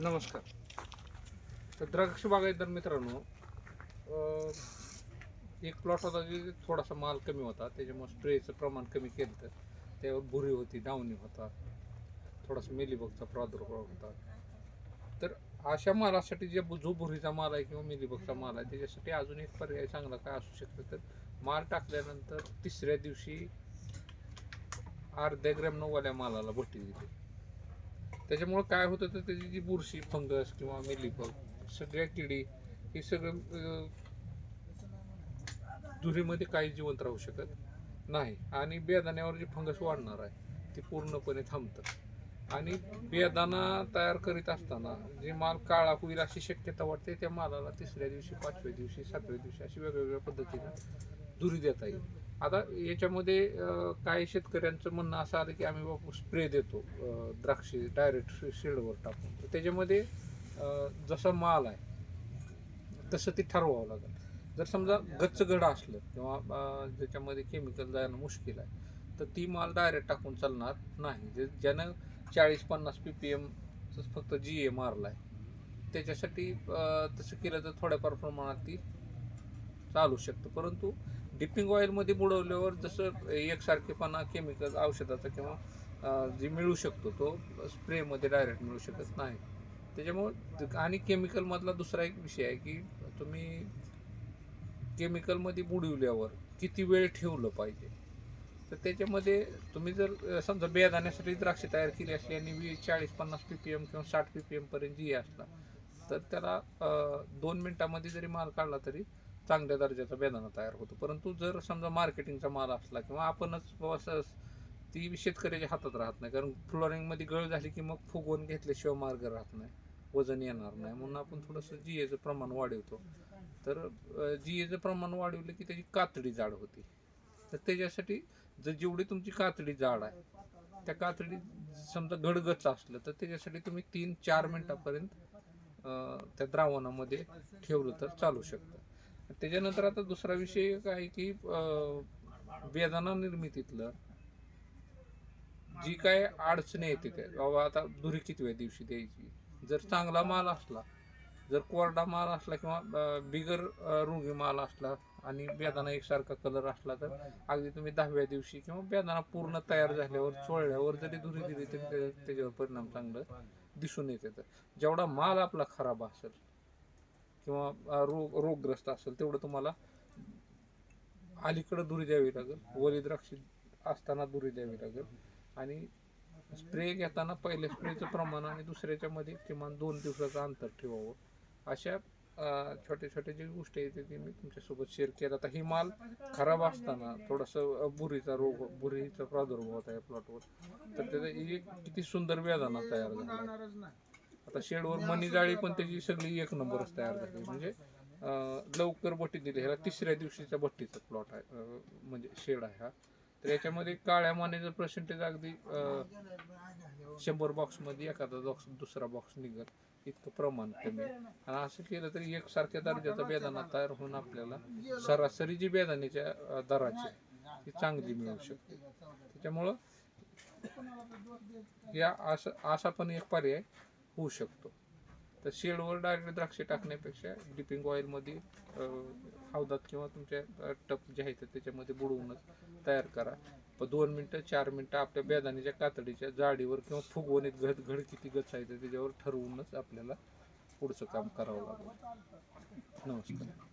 नमस्कार. तर द्राक्ष बागायतदार मित्रांनो एक प्लॉट होता की थोडासा माल कमी होता त्याच्यामुळे स्प्रेचं प्रमाण कमी केलं तर तेव्हा भुरी होती डावणी होता थोडासा मेलीबगचा प्रादुर्भाव होता. तर अशा मालासाठी जे जो भुरीचा माल आहे किंवा मेलीबगचा माल आहे त्याच्यासाठी अजून एक पर्याय चांगला काय असू शकतं तर माल टाकल्यानंतर तिसऱ्या दिवशी अर्ध्या ग्रॅम नऊवाल्या मालाला भट्टी दिली. त्याच्यामुळं काय होतं तर त्याची जी बुरशी फंगस किंवा मेलीबग सगळ्या किडी हे सगळं धुरीमध्ये काही जिवंत राहू शकत. नाही. आणि बेदाण्यावर जे फंगस वाढणार आहे ते पूर्णपणे थांबतं. आणि बेदाणा तयार करीत असताना जे माल काळा होईल अशी शक्यता वाटते त्या मालाला तिसऱ्या दिवशी पाचव्या दिवशी सातव्या दिवशी अशी वेगवेगळ्या पद्धतीनं दुरी देता येईल. आता याच्यामध्ये काही शेतकऱ्यांचं म्हणणं असं आलं की आम्ही बाबा स्प्रे देतो द्राक्षे डायरेक्ट शेडवर टाकून. तर त्याच्यामध्ये जसा माल आहे तसं ते ठरवावं लागेल. जर समजा गच्च गड असलं किंवा ज्याच्यामध्ये केमिकल जाणं मुश्किल आहे तर ती माल डायरेक्ट टाकून चालणार नाही. जे ज्यानं चाळीस पन्नास पी पी एम फक्त जी ए मारला आहे त्याच्यासाठी तसं केलं तर थोड्याफार प्रमाणात ती चालू शकतं. परंतु डिपिंग ऑइलमध्ये बुडवल्यावर जसं एकसारखेपणा केमिकल औषधाचा किंवा जे मिळू शकतो तो स्प्रेमध्ये डायरेक्ट मिळू शकत नाही. त्याच्यामुळं आणि केमिकलमधला दुसरा एक विषय आहे की तुम्ही केमिकलमध्ये बुडवल्यावर किती वेळ ठेवलं पाहिजे? तर त्याच्यामध्ये तुम्ही जर समजा बेदाण्यासाठी द्राक्ष तयार केली असली आणि वी चाळीस पन्नास पी पी एम किंवा साठ पी पी एमपर्यंत जी असला तर त्याला दोन मिनटामध्ये जरी माल काढला तरी चांगल्या दर्जाचा बेदाणा तयार होतो. परंतु जर समजा मार्केटिंगचा माल असला किंवा आपणच ती शेतकऱ्याच्या हातात राहत नाही कारण फ्लोरिंगमध्ये गळ झाली की मग फुगवून घेतल्याशिवाय मार्ग राहत नाही. वजन येणार नाही. म्हणून आपण थोडंसं जी एचं प्रमाण वाढवतो. तर जी एचं प्रमाण वाढवलं की त्याची कातडी जाड होती. तर त्याच्यासाठी जर जेवढी तुमची कातडी जाड आहे त्या कातडी समजा गडगच असलं तर त्याच्यासाठी तुम्ही तीन चार मिनटापर्यंत त्या द्रावणामध्ये ठेवलं तर चालू शकतं. त्याच्यानंतर आता दुसरा विषय काय आहे की वेदना निर्मितीतलं जी काय अडचणी येते त्या बाबा आता दुरी कितव्या दिवशी द्यायची. जर चांगला माल असला जर कोरडा माल असला किंवा बिगर रोगी माल असला आणि बेदाना एकसारखा कलर असला तर अगदी तुम्ही दहाव्या दिवशी किंवा बेदाना पूर्ण तयार झाल्यावर चोळल्यावर जरी धुरी दिली तरी त्या- त्याच्यावर परिणाम चांगलं दिसून येते. तर जेवढा माल आपला खराब असेल किंवा रोग रोगग्रस्त असेल तेवढं तुम्हाला अलीकडं दुरी द्यावी लागेल. वली द्राक्ष असताना दुरी द्यावी लागेल. आणि स्प्रे घेताना पहिल्या स्प्रेचं प्रमाण आणि दुसऱ्याच्या मध्ये किमान दोन दिवसाचं अंतर ठेवावं. अशा छोटे छोट्या छोट्या गोष्टी आहेत ते मी तुमच्यासोबत शेअर केल्या आता ही माल खराब असताना थोडंसं बुरीचा रोग बुरीचा प्रादुर्भाव होता या प्लॉटवर तर त्याचा एक किती सुंदर वेदना तयार झाला. आता शेडवर मनी जाळी पण त्याची सगळी एक नंबरच तयार झाली. म्हणजे लवकर बट्टी दिली. ह्याला तिसऱ्या दिवशीचा बट्टीचा प्लॉट आहे. म्हणजे शेड आहे हा. तर याच्यामध्ये काळ्या मानेचं पर्सेंटेज अगदी शंभर बॉक्समध्ये एखादा बॉक्स दुसरा बॉक्स निघत इतकं प्रमाण कमी. आणि असं केलं तरी एकसारख्या दर्जाचा बेदाना तयार होऊन आपल्याला सरासरी जी बेदाण्याच्या दराची ती चांगली मिळू शकते. त्याच्यामुळं या असं असा पण एक पर्याय होऊ शकतो. तर शेडवर डायरेक्ट द्राक्षे टाकण्यापेक्षा डिपिंग ऑइलमध्ये हौदात किंवा तुमच्या टप जे आहेत त्याच्यामध्ये बुडवूनच तयार करा. पण दोन मिनटं चार मिनटं आपल्या बेदाण्याच्या कातडीच्या जाडीवर किंवा फुगवणीत घड घड किती गच आहे त्याच्यावर ठरवूनच आपल्याला पुढचं काम करावं लागेल. नमस्कार.